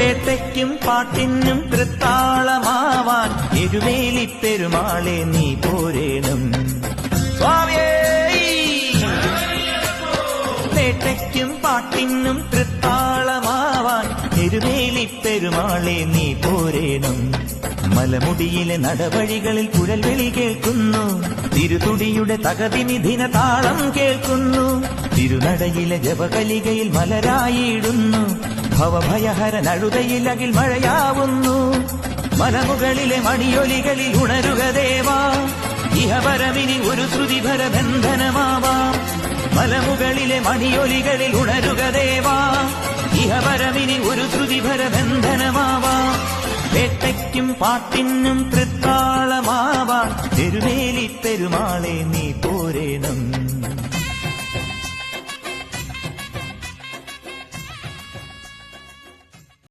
വേട്ടയ്ക്കും പാട്ടിനും തൃത്താളമാവാൻ എരുവേലി പെരുമാളെ നീ പോരേണം. വേട്ടയ്ക്കും പാട്ടിനും തൃത്താളമാവാൻ എരുവേലി പെരുമാളെ നീ പോരേണം. മലമുടിയിലെ നടവഴികളിൽ കുഴൽവിളി കേൾക്കുന്നു. തിരുതുടിയുടെ തകതിനിധിന താളം കേൾക്കുന്നു. തിരുനടയിലെ ജപകലികയിൽ മലരായിടുന്നു. ഭവഭയഹരൻ നഴുതയിലകിൽ മഴയാവുന്നു. മലമുകളിലെ മണിയൊലികളിൽ ഉണരുക ദേവാ. ഇഹപരമിനി ഒരു ശ്രുതിഭര ബന്ധനമാവാം. മലമുകളിലെ മണിയൊലികളിൽ ഉണരുക ദേവാ. ഇഹപരമിനി ഒരു ശ്രുതിഭര ബന്ധനമാവാം. വേട്ടയ്ക്കും പാട്ടിനും തൃത്താളമാവാൻ തെരുവേലി പെരുമാളെ നീ പോരേണം